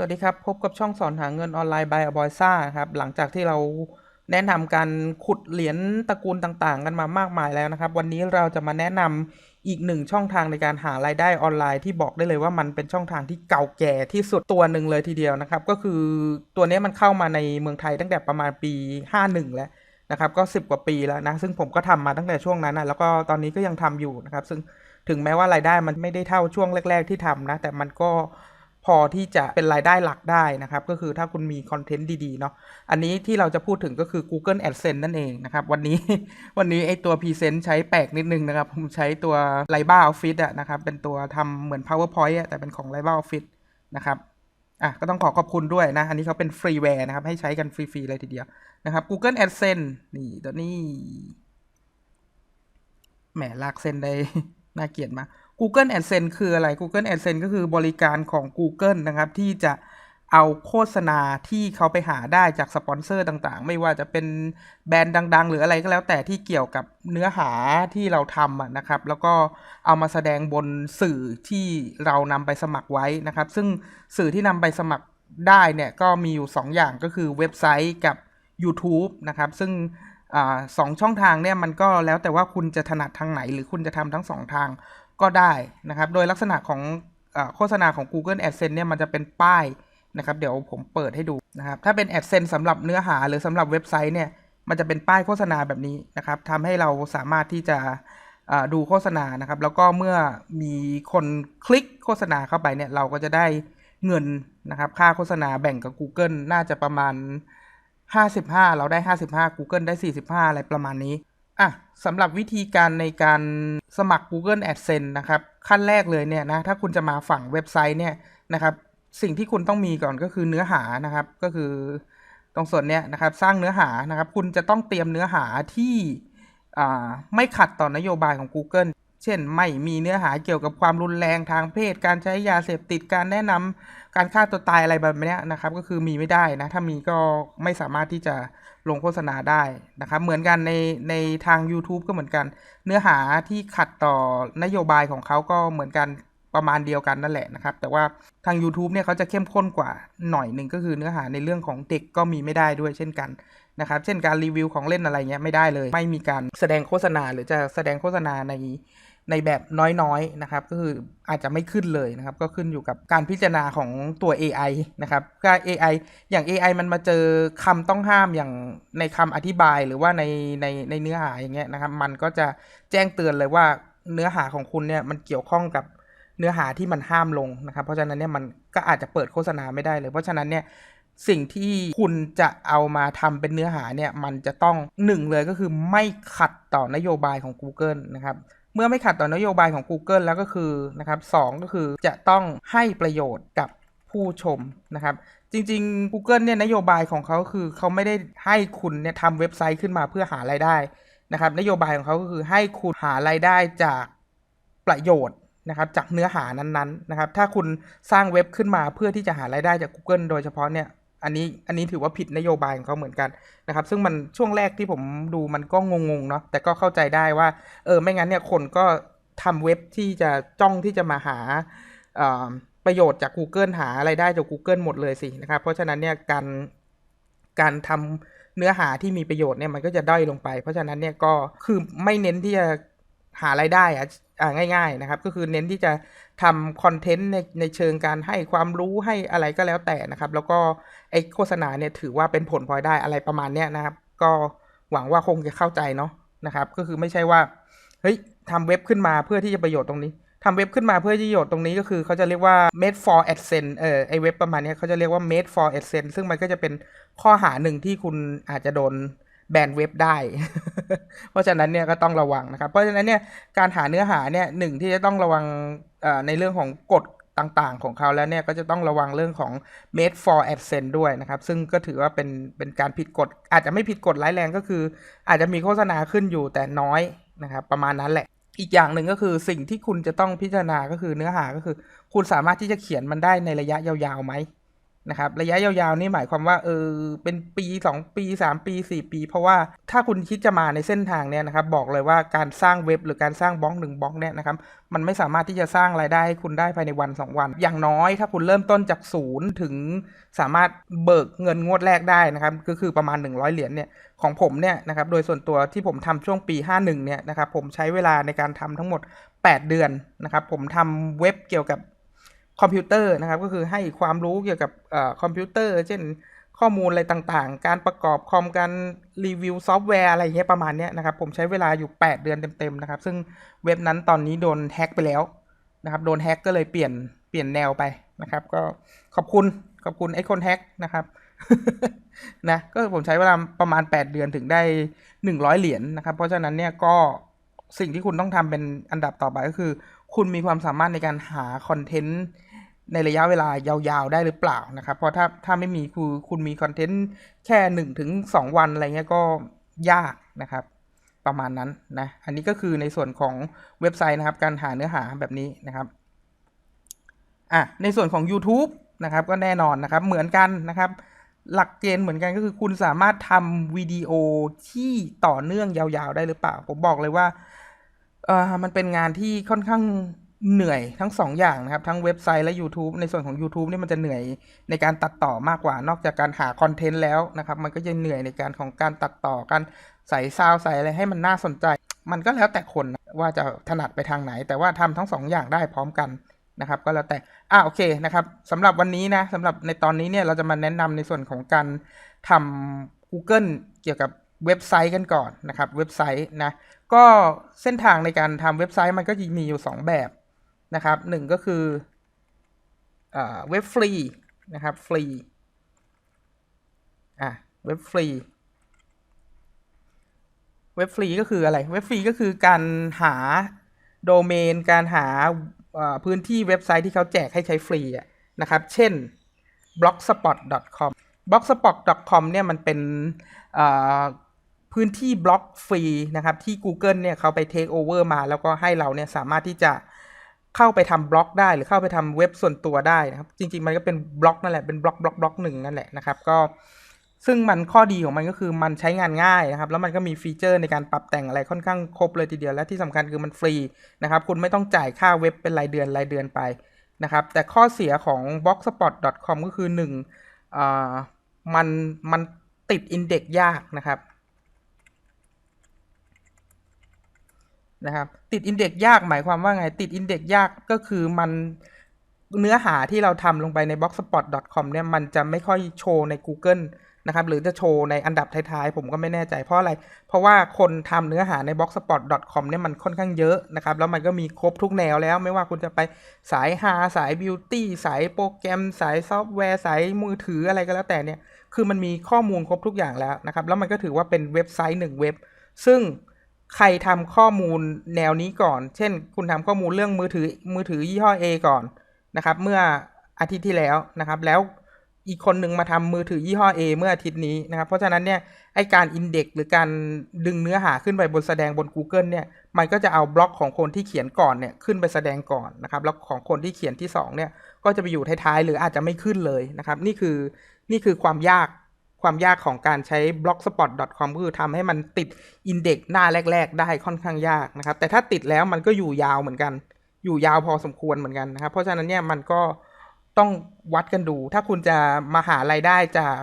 สวัสดีครับ พบกับช่องสอนหาเงินออนไลน์ by a b o y s a ครับ หลังจากที่เราแนะนำการขุดเหรียญตระกูลต่างๆ กันมามากมายแล้วนะครับ วันนี้เราจะมาแนะนำอีกหนึ่งช่องทางในการหารายได้ออนไลน์ที่บอกได้เลยว่ามันเป็นช่องทางที่เก่าแก่ที่สุดตัวหนึ่งเลยทีเดียวนะครับ ก็คือตัวนี้มันเข้ามาในเมืองไทยตั้งแต่ประมาณปี 51 แล้วนะครับก็ 10 กว่าปีแล้วนะ ซึ่งผมก็ทำมาตั้งแต่ช่วงนั้นนะแล้วก็ตอนนี้ก็ยังทำอยู่นะครับ ซึ่งถึงแม้ว่ารายได้มันไม่ได้เท่าช่วงแรก ๆ ที่ทำนะ แต่มันก็ พอที่จะเป็นรายได้หลักได้นะครับ ก็คือถ้าคุณมีคอนเทนต์ดีๆเนาะอันนี้ที่เราจะพูดถึงก็คือ Google AdSense นั่นเองนะครับ วันนี้วันนี้ไอตัว Present ใช้แปลกนิดนึงนะครับ ผมใช้ตัว l i b a Office อะนะครับ เป็นตัวทำเหมือน PowerPoint อะแต่เป็นของ l i b a Office นะครับอะก็ต้องขอขอบคุณด้วยนะ อันนี้เขาเป็นฟรีแวร์นะครับ ให้ใช้กันฟรีๆเลยทีเดียวนะครับ Google AdSense นี่ตัวนี้แหมลากเส้นได้น่าเกลียดมาก Google AdSense คืออะไร Google AdSense ก็คือบริการของ Google นะครับ ที่จะเอาโฆษณาที่เขาไปหาได้จากสปอนเซอร์ต่างๆ ไม่ว่าจะเป็นแบรนด์ดัง ๆ หรืออะไรก็แล้วแต่ที่เกี่ยวกับเนื้อหาที่เราทำนะครับ แล้วก็เอามาแสดงบนสื่อที่เรานำไปสมัครไว้นะครับ ซึ่งสื่อที่นำไปสมัครได้เนี่ยก็มีอยู่ 2 อย่างก็คือเว็บไซต์กับ YouTube นะครับ ซึ่งอสองช่องทางเนี่ยมันก็แล้วแต่ว่าคุณจะถนัดทางไหน หรือคุณจะทำทั้งสองทาง ก็ได้นะครับ โดยลักษณะของอโฆษณาของ Google AdSense เนี่ยมันจะเป็นป้ายนะครับ เดี๋ยวผมเปิดให้ดูนะครับ ถ้าเป็น AdSense สำหรับเนื้อหาหรือสำหรับเว็บไซต์เนี่ย มันจะเป็นป้ายโฆษณาแบบนี้นะครับทำให้เราสามารถที่จะดูโฆษณานะครับ แล้วก็เมื่อมีคนคลิกโฆษณาเข้าไปเนี่ย เราก็จะได้เงินนะครับ ค่าโฆษณาแบ่งกับ Google น่าจะประมาณ 55 เราได้ 55 Google ได้ 45 อะไรประมาณนี้ อะสำหรับวิธีการในการสมัคร Google AdSense นะครับ ขั้นแรกเลยเนี่ยนะถ้าคุณจะมาฝั่งเว็บไซต์เนี่ยนะครับ สิ่งที่คุณต้องมีก่อนก็คือเนื้อหานะครับ ก็คือตรงส่วนเนี้ยนะครับสร้างเนื้อหานะครับ คุณจะต้องเตรียมเนื้อหาที่อ่าไม่ขัดต่อนโยบายของ Google เช่น ไม่มีเนื้อหาเกี่ยวกับความรุนแรงทางเพศ การใช้ยาเสพติดการแนะนำการฆ่าตัวตายอะไรแบบนี้นะครับ ก็คือมีไม่ได้นะ ถ้ามีก็ไม่สามารถที่จะลงโฆษณาได้นะครับ เหมือนกันในในทาง YouTube ก็เหมือนกัน เนื้อหาที่ขัดต่อนโยบายของเขาก็เหมือนกันประมาณเดียวกันนั่นแหละนะครับ แต่ว่าทาง YouTube เนี่ยเขาจะเข้มข้นกว่าหน่อยหนึ่งก็คือเนื้อหาในเรื่องของเด็กก็มีไม่ได้ด้วยเช่นกันนะครับ เช่นการรีวิวของเล่นอะไรเงี้ยไม่ได้เลย ไม่มีการแสดงโฆษณาหรือจะแสดงโฆษณาใน ในแบบน้อยๆนะครับก็คืออาจจะไม่ขึ้นเลยนะครับ ก็ขึ้นอยู่กับการพิจารณาของตัว AI นะครับก็ AI อย่าง AI มันมาเจอคำต้องห้ามอย่างในคำอธิบายหรือว่าในในในเนื้อหาอย่างเงี้ยนะครับ มันก็จะแจ้งเตือนเลยว่าเนื้อหาของคุณเนี่ยมันเกี่ยวข้องกับเนื้อหาที่มันห้ามลงนะครับ เพราะฉะนั้นเนี่ยมันก็อาจจะเปิดโฆษณาไม่ได้เลย เพราะฉะนั้นเนี่ยสิ่งที่คุณจะเอามาทำเป็นเนื้อหาเนี่ยมันจะต้องหนึ่งเลยก็คือไม่ขัดต่อนโยบายของ Google นะครับ เมื่อไม่ขัดต่อนโยบายของ Google แล้วก็คือนะครับสองก็คือจะต้องให้ประโยชน์กับผู้ชมนะครับ จริง ๆ Google เนี่ยนโยบายของเขาคือเขาไม่ได้ให้คุณเนี่ยทำเว็บไซต์ขึ้นมาเพื่อหารายได้นะครับ นโยบายของเขาก็คือให้คุณหารายได้จากประโยชน์นะครับจากเนื้อหานั้นๆนะครับ ถ้าคุณสร้างเว็บขึ้นมาเพื่อที่จะหารายได้จาก Google โดยเฉพาะเนี่ย อันนี้อันนี้ถือว่าผิดนโยบายของเขาเหมือนกันนะครับ ซึ่งมันช่วงแรกที่ผมดูมันก็งงๆเนาะแต่ก็เข้าใจได้ว่า เออไม่งั้นเนี่ยคนก็ทำเว็บที่จะจ้องที่จะมาหาประโยชน์จาก Google หาอะไรได้จาก Google หมดเลยสินะครับ เพราะฉะนั้นเนี่ยการการทำเนื้อหาที่มีประโยชน์เนี่ยมันก็จะด้อยลงไป เพราะฉะนั้นเนี่ยก็คือไม่เน้นที่จะ หารายได้อะอ่าง่ายๆนะครับ ก็คือเน้นที่จะทำคอนเทนต์ในในเชิงการให้ความรู้ให้อะไรก็แล้วแต่นะครับ แล้วก็ไอโฆษณาเนี่ยถือว่าเป็นผลพลอยได้อะไรประมาณเนี้ยนะครับ ก็หวังว่าคงจะเข้าใจเนาะนะครับ ก็คือไม่ใช่ว่าเฮ้ยทำเว็บขึ้นมาเพื่อที่จะประโยชน์ตรงนี้ทำเว็บขึ้นมาเพื่อประโยชน์ตรงนี้ก็คือเขาจะเรียกว่า made for adsense เออไอเว็บประมาณนี้เขาจะเรียกว่า made for adsense ซึ่งมันก็จะเป็นข้อหาหนึ่งที่คุณอาจจะโดน แบนเว็บได้ เพราะฉะนั้นเนี่ยก็ต้องระวังนะครับ เพราะฉะนั้นเนี่ยการหาเนื้อหาเนี่ยหนึ่งที่จะต้องระวังในเรื่องของกฎต่างๆ ของเขาแล้วเนี่ยก็จะต้องระวังเรื่องของ made for adsense ด้วยนะครับ ซึ่งก็ถือว่าเป็นเป็นการผิดกฎ อาจจะไม่ผิดกฎร้ายแรงก็คือ อาจจะมีโฆษณาขึ้นอยู่แต่น้อยนะครับ ประมาณนั้นแหละ อีกอย่างหนึ่งก็คือสิ่งที่คุณจะต้องพิจารณาก็คือเนื้อหาก็คือ คุณสามารถที่จะเขียนมันได้ในระยะยาวๆไหม นะครับ ระยะยาวๆนี่หมายความว่าเออเป็นปี 2 ปี 3 ปี 4 ปี เพราะว่าถ้าคุณคิดจะมาในเส้นทางเนี่ยนะครับ บอกเลยว่าการสร้างเว็บหรือการสร้างบล็อกหนึ่งบล็อกเนี่ยนะครับ มันไม่สามารถที่จะสร้างรายได้ให้คุณได้ภายในวัน 2 วัน อย่างน้อยถ้าคุณเริ่มต้นจากศูนย์ถึงสามารถเบิกเงินงวดแรกได้นะครับ ก็คือประมาณ 100 เหรียญเนี่ยของผมเนี่ยนะครับ โดยส่วนตัวที่ผมทำช่วงปี 51 เนี่ยนะครับ ผมใช้เวลาในการทำทั้งหมด 8 เดือนนะครับ ผมทำเว็บเกี่ยวกับ คอมพิวเตอร์นะครับ ก็คือให้ความรู้เกี่ยวกับคอมพิวเตอร์ เช่นข้อมูลอะไรต่างๆ การประกอบคอม การรีวิวซอฟต์แวร์อะไรเงี้ยประมาณเนี้ยนะครับ ผมใช้เวลาอยู่ 8 เดือนเต็มๆนะครับ ซึ่งเว็บนั้นตอนนี้โดนแฮ็กไปแล้วนะครับ โดนแฮ็กก็เลยเปลี่ยนเปลี่ยนแนวไปนะครับ ก็ขอบคุณขอบคุณไอ้คนแฮ็กนะครับนะก็ผมใช้เวลาประมาณ 8 เดือนถึงได้ 100 เหรียญนะครับ เพราะฉะนั้นเนี่ยก็สิ่งที่คุณต้องทำเป็นอันดับต่อไปก็คือ คุณมีความสามารถในการหาคอนเทนต์ ในระยะเวลายาวๆได้หรือเปล่านะครับ เพราะถ้าถ้าไม่มีคือคุณมีคอนเทนต์แค่หนึ่งถึงสองวันอะไรเงี้ยก็ยากนะครับ ประมาณนั้นนะอันนี้ก็คือในส่วนของเว็บไซต์นะครับ การหาเนื้อหาแบบนี้นะครับอะในส่วนของ YouTube นะครับก็แน่นอนนะครับเหมือนกันนะครับหลักเกณฑ์เหมือนกันก็คือคุณสามารถทำวิดีโอที่ต่อเนื่องยาวๆได้หรือเปล่า ผมบอกเลยว่าเออมันเป็นงานที่ค่อนข้าง เหนื่อยทั้งสองอย่างนะครับ ทั้งเว็บไซต์และ YouTube ในส่วนของ YouTube นี่มันจะเหนื่อยในการตัดต่อมากกว่านอกจากการหาคอนเทนต์แล้วนะครับ มันก็จะเหนื่อยในการของการตัดต่อการใส่ซาวใส่อะไรให้มันน่าสนใจ มันก็แล้วแต่คนว่าจะถนัดไปทางไหน แต่ว่าทำทั้งสองอย่างได้พร้อมกันนะครับ ก็แล้วแต่อ่าโอเคนะครับสำหรับวันนี้นะสำหรับในตอนนี้เนี่ยเราจะมาแนะนำในส่วนของการทำ Google เกี่ยวกับเว็บไซต์กันก่อนนะครับ เว็บไซต์นะก็เส้นทางในการทำเว็บไซต์มันก็มีอยู่ 2 แบบ นะครับหนึ่งก็คือเว็บฟรีนะครับฟรีอะเว็บฟรีเว็บฟรีก็คืออะไรเว็บฟรีก็คือการหาโดเมน การหาพื้นที่เว็บไซต์ที่เขาแจกให้ใช้ฟรีนะครับ เช่น blogspot.com blogspot.com เนี่ยมันเป็นพื้นที่บล็อกฟรีนะครับที่ Google เนี่ยเขาไป take over มาแล้วก็ให้เราเนี่ยสามารถที่จะ เข้าไปทำบล็อกได้หรือเข้าไปทำเว็บส่วนตัวได้นะครับ จริง ๆ มันก็เป็นบล็อกนั่นแหละเป็นบล็อกบล็อกบล็อกหนึ่งนั่นแหละนะครับ ก็ซึ่งมันข้อดีของมันก็คือมันใช้งานง่ายนะครับ แล้วมันก็มีฟีเจอร์ในการปรับแต่งอะไรค่อนข้างครบเลยทีเดียวและที่สำคัญคือมันฟรีนะครับ คุณไม่ต้องจ่ายค่าเว็บเป็นรายเดือนรายเดือนไปนะครับ แต่ข้อเสียของ blogspot.com ก็คือหนึ่งอ่ามันมันติดอินเด็กยากนะครับ นะครับ ติดอินเด็กยากหมายความว่าไง ติดอินเด็กยากก็คือมันเนื้อหาที่เราทำลงไปใน blogspot.com เนี่ยมันจะไม่ค่อยโชว์ใน Google นะครับ หรือจะโชว์ในอันดับท้ายๆ ผมก็ไม่แน่ใจเพราะอะไร เพราะว่าคนทำเนื้อหาใน blogspot.com เนี่ยมันค่อนข้างเยอะนะครับ แล้วมันก็มีครบทุกแนวแล้ว ไม่ว่าคุณจะไปสายฮาสายบิวตี้สายโปรแกรม สายซอฟต์แวร์ สายมือถืออะไรก็แล้วแต่เนี่ย คือมันมีข้อมูลครบทุกอย่างแล้วนะครับ แล้วมันก็ถือว่าเป็นเว็บไซต์หนึ่งเว็บ ซึ่ง ใครทำข้อมูลแนวนี้ก่อน เช่น คุณทำข้อมูลเรื่องมือถือมือถือยี่ห้อ A ก่อนนะครับ เมื่ออาทิตย์ที่แล้วนะครับ แล้วอีกคนหนึ่งมาทำมือถือยี่ห้อ A เมื่ออาทิตย์นี้นะครับ เพราะฉะนั้นเนี่ยไอการอินเด็กหรือการดึงเนื้อหาขึ้นไปบนแสดงบน Google เนี่ย มันก็จะเอาบล็อกของคนที่เขียนก่อนเนี่ยขึ้นไปแสดงก่อนนะครับ แล้วของคนที่เขียนที่สองเนี่ยก็จะไปอยู่ท้ายๆหรืออาจจะไม่ขึ้นเลยนะครับ นี่คือนี่คือความยาก ความยากของการใช้ blogspot.com ก็คือทำให้มันติดอินเด็กหน้าแรก ๆ ได้ค่อนข้างยากนะครับ แต่ถ้าติดแล้วมันก็อยู่ยาวเหมือนกัน อยู่ยาวพอสมควรเหมือนกันนะครับ เพราะฉะนั้นเนี่ยมันก็ต้องวัดกันดู ถ้าคุณจะมาหารายได้จาก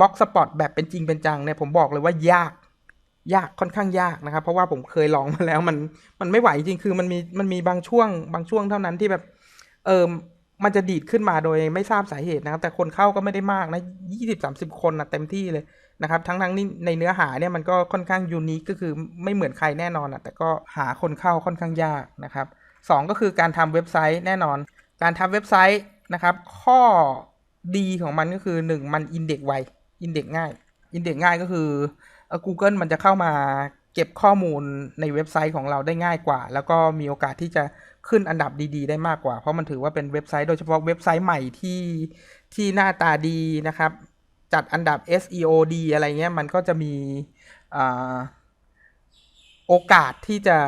บล็อกสปอตแบบเป็นจริงเป็นจังเนี่ยผมบอกเลยว่ายากยากค่อนข้างยากนะครับ เพราะว่าผมเคยลองมาแล้วมันมันไม่ไหวจริงคือมันมีมันมีบางช่วง บางช่วงเท่านั้นที่แบบ เออ มันจะดีดขึ้นมาโดยไม่ทราบสาเหตุนะครับ แต่คนเข้าก็ไม่ได้มากนะยี่สิบสามสิบคนนะเต็มที่เลยนะครับ ทั้งทั้งนี้ในเนื้อหาเนี่ยมันก็ค่อนข้างยูนิคก็คือไม่เหมือนใครแน่นอนอะแต่ก็หาคนเข้าค่อนข้างยากนะครับสองก็คือการทำเว็บไซต์แน่นอน การทำเว็บไซต์นะครับ ข้อดีของมันก็คือหนึ่งมันอินเด็กไวอินเด็กง่ายอินเด็กง่ายก็คือเอ่อ Google มันจะเข้ามา เก็บข้อมูลในเว็บไซต์ของเราได้ง่ายกว่า แล้วก็มีโอกาสที่จะขึ้นอันดับดี ๆ ได้มากกว่า เพราะมันถือว่าเป็นเว็บไซต์โดยเฉพาะเว็บไซต์ใหม่ที่ที่หน้าตาดีนะครับ จัดอันดับ SEO ดีอะไรเงี้ยมันก็จะมีอโอกาสที่จะ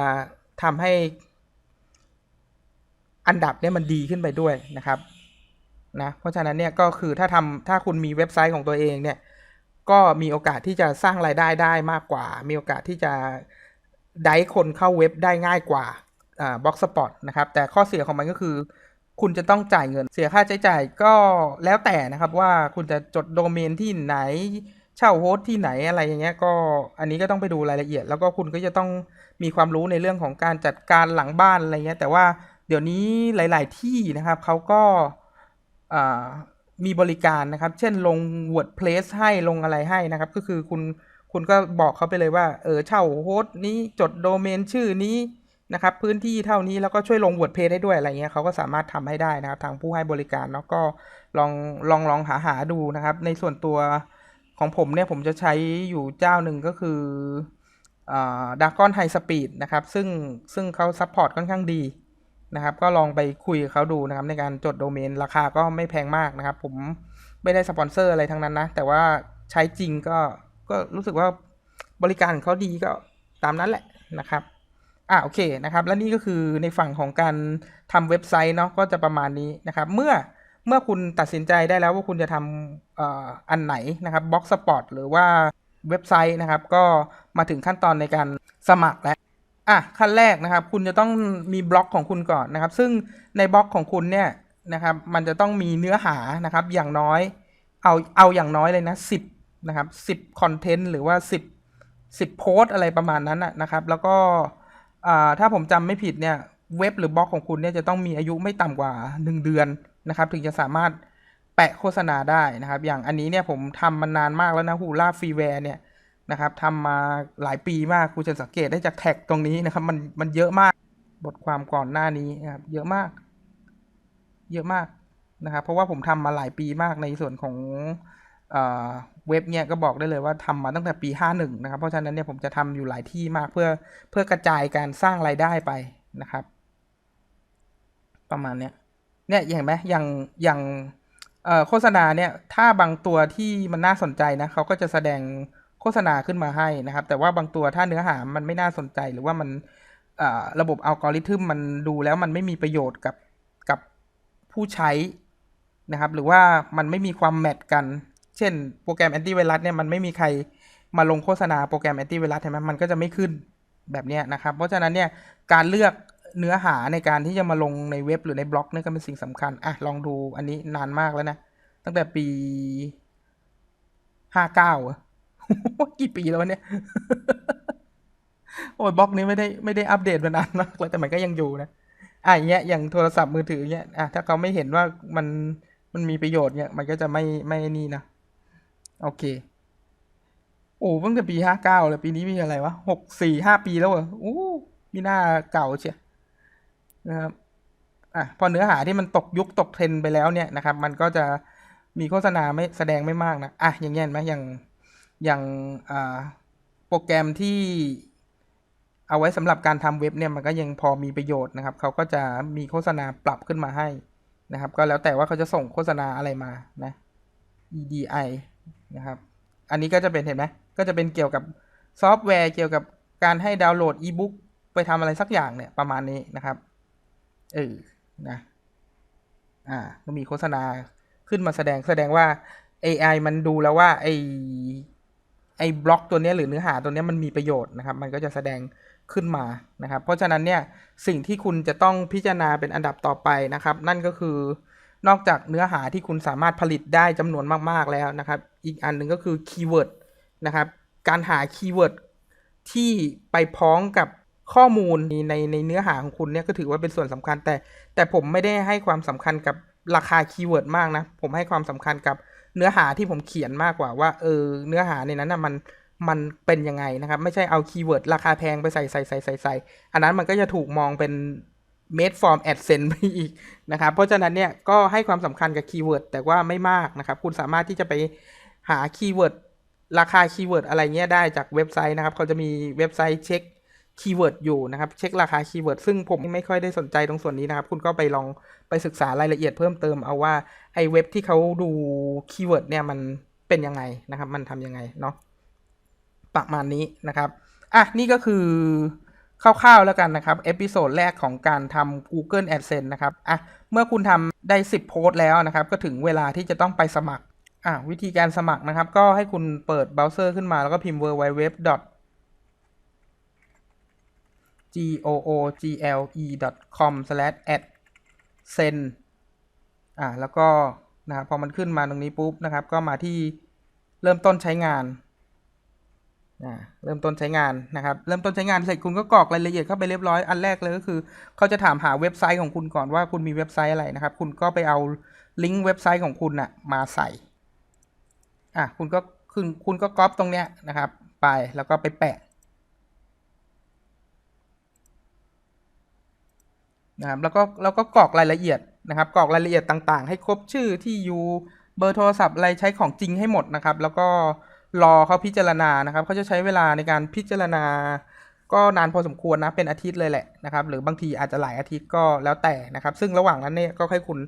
ทำให้อันดับเนี่ยมันดีขึ้นไปด้วยนะครับนะเพราะฉะนั้นเนี่ยก็คือถ้าทำถ้าคุณมีเว็บไซต์ของตัวเองเนี่ย ก็มีโอกาสที่จะสร้างรายได้ได้มากกว่า มีโอกาสที่จะได้คนเข้าเว็บได้ง่ายกว่าอ่าบล็อกสปอตนะครับ แต่ข้อเสียของมันก็คือ คุณจะต้องจ่ายเงินเสียค่าใช้จ่ายก็แล้วแต่นะครับว่าคุณจะจดโดเมนที่ไหน เช่าโฮสที่ไหนอะไรอย่างเงี้ยก็อันนี้ก็ต้องไปดูรายละเอียด แล้วก็คุณก็จะต้องมีความรู้ในเรื่องของการจัดการหลังบ้านอะไรเงี้ยแต่ว่าเดี๋ยวนี้หลาย ๆ ที่นะครับเขาก็อ่า มีบริการนะครับ เช่นลง WordPress ให้ลงอะไรให้นะครับ ก็คือคุณคุณก็บอกเขาไปเลยว่า เออเช่าโฮสต์นี้จดโดเมนชื่อนี้นะครับ พื้นที่เท่านี้แล้วก็ช่วยลง WordPress ให้ด้วยอะไรเงี้ยเขาก็สามารถทำให้ได้นะครับ ทางผู้ให้บริการเนาะก็ลองลองลองหาหาดูนะครับ ในส่วนตัวของผมเนี่ยผมจะใช้อยู่เจ้าหนึ่งก็คือดากอนไฮสปีดนะครับ ซึ่งซึ่งเขาซัพพอร์ตค่อนข้างดี นะครับ ก็ลองไปคุยเขาดูนะครับในการจดโดเมนราคาก็ไม่แพงมากนะครับ ผมไม่ได้สปอนเซอร์อะไรทั้งนั้นนะ แต่ว่าใช้จริงก็ก็รู้สึกว่าบริการเขาดีก็ตามนั้นแหละนะครับอ่าโอเคนะครับ และนี่ก็คือในฝั่งของการทำเว็บไซต์เนาะก็จะประมาณนี้นะครับ เมื่อเมื่อคุณตัดสินใจได้แล้วว่าคุณจะทำอ่ออันไหนนะครับบล็อกสปอร์ตหรือว่าเว็บไซต์นะครับ ก็มาถึงขั้นตอนในการสมัครแล้ว อะขั้นแรกนะครับ คุณจะต้องมีบล็อกของคุณก่อนนะครับ ซึ่งในบล็อกของคุณเนี่ยนะครับ มันจะต้องมีเนื้อหานะครับ อย่างน้อย เอาเอาอย่างน้อยเลยนะสิบนะครับสิบคอนเทนต์หรือว่าสิบสิบโพสอะไรประมาณนั้นนะนะครับ แล้วก็อ่าถ้าผมจำไม่ผิดเนี่ยเว็บหรือบล็อกของคุณเนี่ยจะต้องมีอายุไม่ต่ำกว่า 1 เดือนนะครับ ถึงจะสามารถแปะโฆษณาได้นะครับ อย่างอันนี้เนี่ยผมทำมานานมากแล้วนะฮูล่าฟรีแวร์เนี่ย นะครับทำมาหลายปีมากคุณจะสังเกตได้จากแท็กตรงนี้นะครับ มันมันเยอะมากบทความก่อนหน้านี้นะครับ เยอะมาก เยอะมากนะครับ เพราะว่าผมทำมาหลายปีมากในส่วนของเอเว็บเนี่ยก็บอกได้เลยว่าทำมาตั้งแต่ปี 51 นะครับ เพราะฉะนั้นเนี่ยผมจะทำอยู่หลายที่มากเพื่อเพื่อกระจายการสร้างรายได้ไปนะครับ ประมาณเนี้ยเนี่ยเห็นไหมอย่างอย่างโฆษณาเนี่ยถ้าบางตัวที่มันน่าสนใจนะเขาก็จะแสดง ฆษณาขึ้นมาให้นะครับ แต่ว่าบางตัวถ้าเนื้อหามันไม่น่าสนใจหรือว่ามันระบบอัลกอริทึมมันดูแล้วมันไม่มีประโยชน์กับกับผู้ใช้นะครับ หรือว่ามันไม่มีความแมทกัน เช่น โปรแกรมแอนตี้ไวรัสเนี่ยมันไม่มีใครมาลงโฆษณาโปรแกรมแอนตี้ไวรัสใช่ไหมมันก็จะไม่ขึ้นแบบนี้นะครับ เพราะฉะนั้นเนี่ยการเลือกเนื้อหาในการที่จะมาลงในเว็บหรือในบล็อกเนี่ยก็เป็นสิ่งสำคัญอะลองดูอันนี้นานมากแล้วนะ ตั้งแต่ปีห้าเก้า กี่ปีแล้วเนี่ย โอ้ยบล็อกนี้ไม่ได้ไม่ได้อัปเดตมานานมากแล้วแต่มันก็ยังอยู่นะอะอย่างเงี้ยอย่างโทรศัพท์มือถือเงี้ยอะถ้าเขาไม่เห็นว่ามันมันมีประโยชน์เงี้ย มันก็จะไม่ไม่นี่นะโอเค โอ้ตั้งแต่ปีห้าเก้าเลยปีนี้มีอะไรวะหกสี่ห้าปีแล้วเหรออู้มีหน้าเก่าเชียนะครับอะพอเนื้อหาที่มันตกยุคตกเทรนไปแล้วเนี่ยนะครับ มันก็จะมีโฆษณาไม่แสดงไม่มากนะอะอย่างเงี้ยไหมอย่าง อย่างโปรแกรมที่เอาไว้สำหรับการทำเว็บเนี่ยมันก็ยังพอมีประโยชน์นะครับ เขาก็จะมีโฆษณาปรับขึ้นมาให้นะครับ ก็แล้วแต่ว่าเขาจะส่งโฆษณาอะไรมานะ EDI นะครับ อันนี้ก็จะเป็นเห็นไหมก็จะเป็นเกี่ยวกับซอฟต์แวร์เกี่ยวกับการให้ดาวน์โหลดอีบุ๊กไปทำอะไรสักอย่างเนี่ยประมาณนี้นะครับเออนะอ่าก็มีโฆษณาขึ้นมาแสดงแสดงว่า AI มันดูแล้วว่าไอ ไอ้บล็อกตัวนี้หรือเนื้อหาตัวนี้มันมีประโยชน์นะครับ มันก็จะแสดงขึ้นมานะครับ เพราะฉะนั้นเนี่ยสิ่งที่คุณจะต้องพิจารณาเป็นอันดับต่อไปนะครับ นั่นก็คือนอกจากเนื้อหาที่คุณสามารถผลิตได้จำนวนมาก ๆ แล้วนะครับ อีกอันหนึ่งก็คือคีย์เวิร์ดนะครับ การหาคีย์เวิร์ดที่ไปพ้องกับข้อมูลในในเนื้อหาของคุณเนี่ยก็ถือว่าเป็นส่วนสำคัญแต่ แต่ผมไม่ได้ให้ความสำคัญกับราคาคีย์เวิร์ดมากนะ ผมให้ความสำคัญกับ เนื้อหาที่ผมเขียนมากกว่าว่าเออเนื้อหาในนั้นนะมันมันเป็นยังไงนะครับ ไม่ใช่เอาคีย์เวิร์ดราคาแพงไปใส่ใส่ใส่ใส่ใส่อันนั้นมันก็จะถูกมองเป็น made from AdSense ไปอีกนะครับ เพราะฉะนั้นเนี่ยก็ให้ความสำคัญกับคีย์เวิร์ดแต่ว่าไม่มากนะครับ คุณสามารถที่จะไปหาคีย์เวิร์ดราคาคีย์เวิร์ดอะไรเงี้ยได้จากเว็บไซต์นะครับ เขาจะมีเว็บไซต์เช็ค คีย์เวิร์ดอยู่นะครับ เช็คราคาคีย์เวิร์ดซึ่งผมไม่ค่อยได้สนใจตรงส่วนนี้นะครับ คุณก็ไปลองไปศึกษารายละเอียดเพิ่มเติมเอาว่าไอ้เว็บที่เขาดูคีย์เวิร์ดเนี่ยมันเป็นยังไงนะครับ มันทำยังไงเนาะประมาณนี้นะครับอะนี่ก็คือคร่าวๆแล้วกันนะครับเอพิโซดแรกของการทำ Google AdSense นะครับอะเมื่อคุณทำได้ 10 โพสต์แล้วนะครับ ก็ถึงเวลาที่จะต้องไปสมัครอะวิธีการสมัครนะครับ ก็ให้คุณเปิดเบราว์เซอร์ขึ้นมาแล้วก็พิมพ์ www g o o g l e com slash ad send อ่าแล้วก็นะครับพอมันขึ้นมาตรงนี้ปุ๊บนะครับ ก็มาที่เริ่มต้นใช้งานอ่าเริ่มต้นใช้งานนะครับ เริ่มต้นใช้งานเสร็จคุณก็กรอกรายละเอียดเข้าไปเรียบร้อยอันแรกเลยก็คือเขาจะถามหาเว็บไซต์ของคุณก่อนว่าคุณมีเว็บไซต์อะไรนะครับ คุณก็ไปเอาลิงก์เว็บไซต์ของคุณน่ะมาใส่อะคุณก็คุณคุณก็ก๊อปตรงเนี้ยนะครับ ไปแล้วก็ไปแปะ นะครับแล้วก็แล้วก็กรอกรายละเอียดนะครับกรอกรายละเอียดต่างๆ ให้ครบชื่อที่อยู่เบอร์โทรศัพท์อะไรใช้ของจริงให้หมดนะครับ แล้วก็รอเขาพิจารณานะครับเขาจะใช้เวลาในการพิจารณา ก็นานพอสมควรนะเป็นอาทิตย์เลยแหละนะครับ หรือบางทีอาจจะหลายอาทิตย์ก็แล้วแต่นะครับ ซึ่งระหว่างนั้นเนี่ยก็ให้คุณ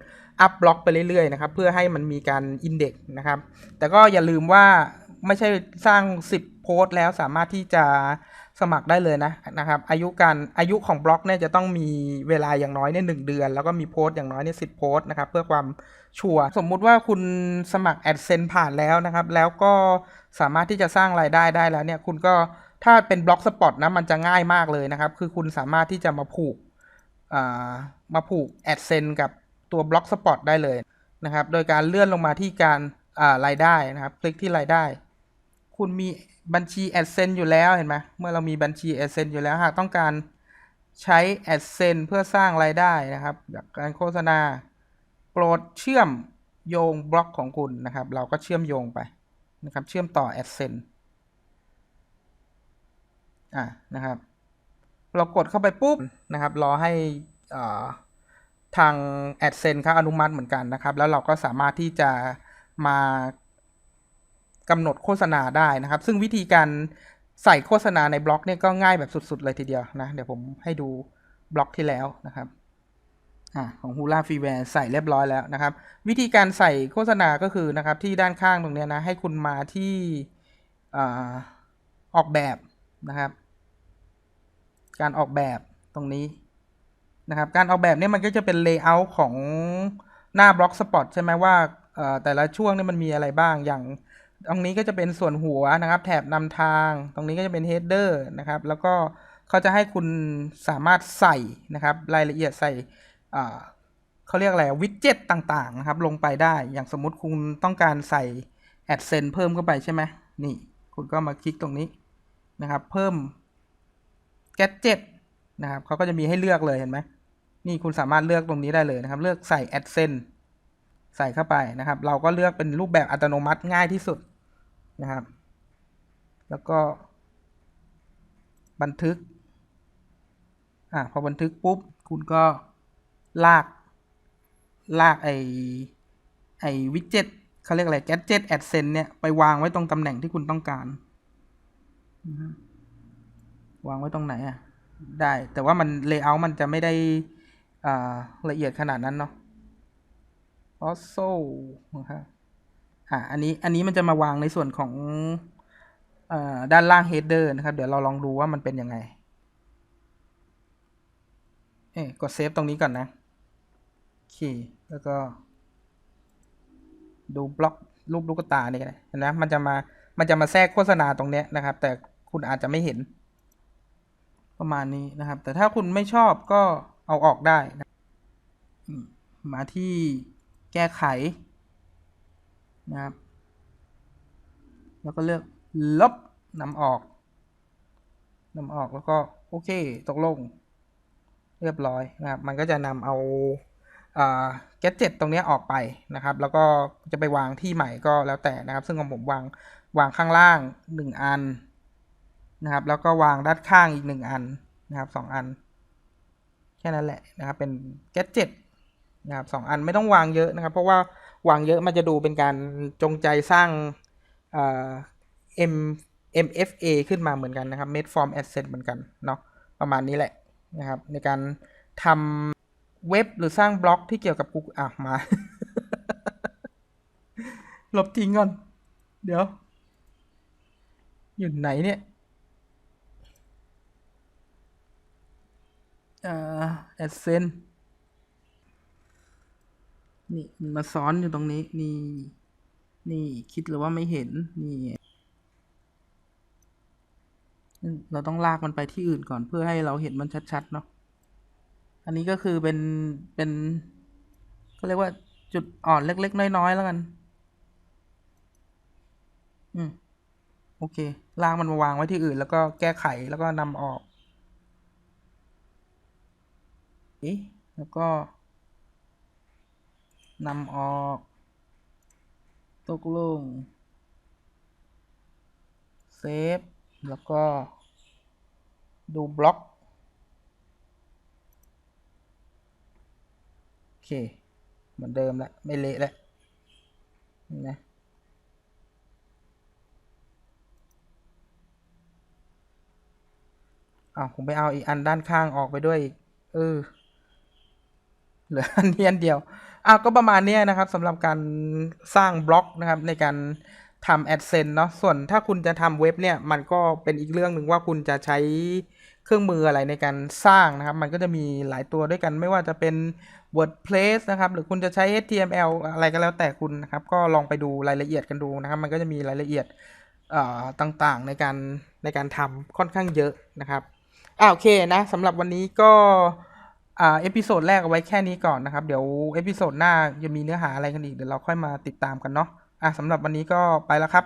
อัพบล็อกไปเรื่อยๆนะครับเพื่อให้มันมีการอินเด็กนะครับ แต่ก็อย่าลืมว่าไม่ใช่สร้าง 10 โพสต์แล้วสามารถที่จะ สมัครได้เลยนะนะครับ อายุการอายุของบล็อกเนี่ยจะต้องมีเวลาอย่างน้อยเนี่ยหเดือน แล้วก็มีโพสต์อย่างน้อยเนี่ยสิโพสต์นะครับ เพื่อความชัวร์สมมุติว่าคุณสมัคร AdSense ผ่านแล้วนะครับ แล้วก็สามารถที่จะสร้างรายได้ได้แล้วเนี่ยคุณก็ถ้าเป็นบล็อกสปอตนะมันจะง่ายมากเลยนะครับ คือคุณสามารถที่จะมาผูกอ่ามาผูก AdSense กับตัวบล็อกสปอตได้เลยนะครับ โดยการเลื่อนลงมาที่การอ่ารายได้นะครับ คลิกที่รายได้ คุณมีบัญชี AdSense อยู่แล้วเห็นไหมเมื่อเรามีบัญชี AdSense อยู่แล้วหากต้องการใช้ AdSense เพื่อสร้างรายได้นะครับจากการโฆษณา โปรดเชื่อมโยงบล็อกของคุณนะครับ เราก็เชื่อมโยงไปนะครับ เชื่อมต่อ AdSense อ่านะครับ เรากดเข้าไปปุ๊บนะครับ รอให้อ่าทาง AdSense เขาอนุมัติเหมือนกันนะครับ แล้วเราก็สามารถที่จะมา กำหนดโฆษณาได้นะครับ ซึ่งวิธีการใส่โฆษณาในบล็อกเนี่ยก็ง่ายแบบสุด ๆ เลยทีเดียวนะเดี๋ยวผมให้ดูบล็อกที่แล้วนะครับอของ Hula Freeware ใส่เรียบร้อยแล้วนะครับ วิธีการใส่โฆษณาก็คือนะครับ ที่ด้านข้างตรงนี้นะให้คุณมาที่อออกแบบนะครับ การออกแบบตรงนี้นะครับ การออกแบบเนี่ยมันก็จะเป็น layout ของหน้าบล็อกสปอตใช่ไหมว่าแต่ละช่วงเนี่ยมันมีอะไรบ้างอย่าง ตรงนี้ก็จะเป็นส่วนหัวนะครับ แถบนำทาง ตรงนี้ก็จะเป็น header นะครับ แล้วก็เขาจะให้คุณสามารถใส่นะครับ รายละเอียดใส่เขาเรียกอะไรวิดเจ็ตต่างๆนะครับ ลงไปได้อย่างสมมุติคุณต้องการใส่ AdSense เพิ่มเข้าไปใช่ไหมนี่ คุณก็มาคลิกตรงนี้นะครับ เพิ่ม gadget นะครับเขาก็จะมีให้เลือกเลยเห็นไหมนี่คุณสามารถเลือกตรงนี้ได้เลยนะครับ เลือกใส่ AdSense ใส่เข้าไปนะครับ เราก็เลือกเป็นรูปแบบอัตโนมัติง่ายที่สุด นะครับ แล้วก็ บันทึกอ่าพอบันทึกปุ๊บ คุณก็ลาก ลากไอไอวิดเจ็ตเขาเรียกอะไร gadget AdSense เนี่ย ไปวางไว้ตรงตำแหน่งที่คุณต้องการ วางไว้ตรงไหนอะ ได้ แต่ว่ามัน layout มันจะไม่ได้อ่าละเอียดขนาดนั้นเนาะ also นะครับ อ่าอันนี้อันนี้มันจะมาวางในส่วนของอด้านล่าง header นะครับ เดี๋ยวเราลองดูว่ามันเป็นยังไง เอ๊กดเซฟตรงนี้ก่อนนะโอเคแล้วก็ ดูบล็อกรูปลูกตานี่กันเห็นไหมมันจะมา มันจะมาแทรกโฆษณาตรงเนี้ยนะครับ แต่คุณอาจจะไม่เห็น ประมาณนี้นะครับ แต่ถ้าคุณไม่ชอบก็เอาออกได้นะมาที่แก้ไข นะครับ แล้วก็เลือกลบนำออกนำออกแล้วก็โอเคตกลง เรียบร้อยนะครับ มันก็จะนำเอาแกจเจ็ตตรงนี้ออกไปนะครับ แล้วก็จะไปวางที่ใหม่ก็แล้วแต่นะครับ ซึ่งของผมวางวางข้างล่างหนึ่งอันนะครับ แล้วก็วางด้านข้างอีกหนึ่งอันนะครับสองอัน แค่นั้นแหละนะครับ เป็นแกจเจ็ตนะครับสองอันไม่ต้องวางเยอะนะครับ เพราะว่า วางเยอะมันจะดูเป็นการจงใจสร้างเอ่อ M MFA ขึ้นมาเหมือนกันนะครับ Made Form Asset เหมือนกันเนาะประมาณนี้แหละนะครับในการทำเว็บหรือสร้างบล็อกที่เกี่ยวกับ Google อะมา ลบทิ้งก่อน เดี๋ยว อยู่ไหนเนี่ยเอ่อ AdSense นี่มันมาซ้อนอยู่ตรงนี้ นี่ นี่คิดหรือว่าไม่เห็น นี่ เราต้องลากมันไปที่อื่นก่อนเพื่อให้เราเห็นมันชัดๆเนาะ อันนี้ก็คือเป็น เป็นก็เรียกว่าจุดอ่อนเล็ก ๆ น้อย ๆ แล้วกัน อืม โอเค ลากมันมาวางไว้ที่อื่น แล้วก็แก้ไขแล้วก็นำออกอ๊ะแล้วก็ นำออก ตกลง เซฟ แล้วก็ ดูบล็อก โอเค เหมือนเดิมแล้ว ไม่เละแล้วนะอ้าวผมไปเอาอีกอันด้านข้างออกไปด้วยอีก เออ เหลืออันนี้อันเดียว อาก็ประมาณนี้นะครับสำหรับการสร้างบล็อกนะครับในการทำ AdSense เนาะส่วนถ้าคุณจะทำเว็บเนี่ยมันก็เป็นอีกเรื่องหนึ่งว่าคุณจะใช้เครื่องมืออะไรในการสร้างนะครับ มันก็จะมีหลายตัวด้วยกันไม่ว่าจะเป็น WordPress นะครับ หรือคุณจะใช้ HTML อะไรก็แล้วแต่คุณนะครับ ก็ลองไปดูรายละเอียดกันดูนะครับ มันก็จะมีรายละเอียดต่างๆในการในการทำค่อนข้างเยอะนะครับอ่าโอเคนะสำหรับวันนี้ก็ อ่าเอพิโซดแรกเอาไว้แค่นี้ก่อนนะครับ เดี๋ยวเอพิโซดหน้าจะมีเนื้อหาอะไรกันอีกเดี๋ยวเราค่อยมาติดตามกันเนาะอะสำหรับวันนี้ก็ไปแล้วครับ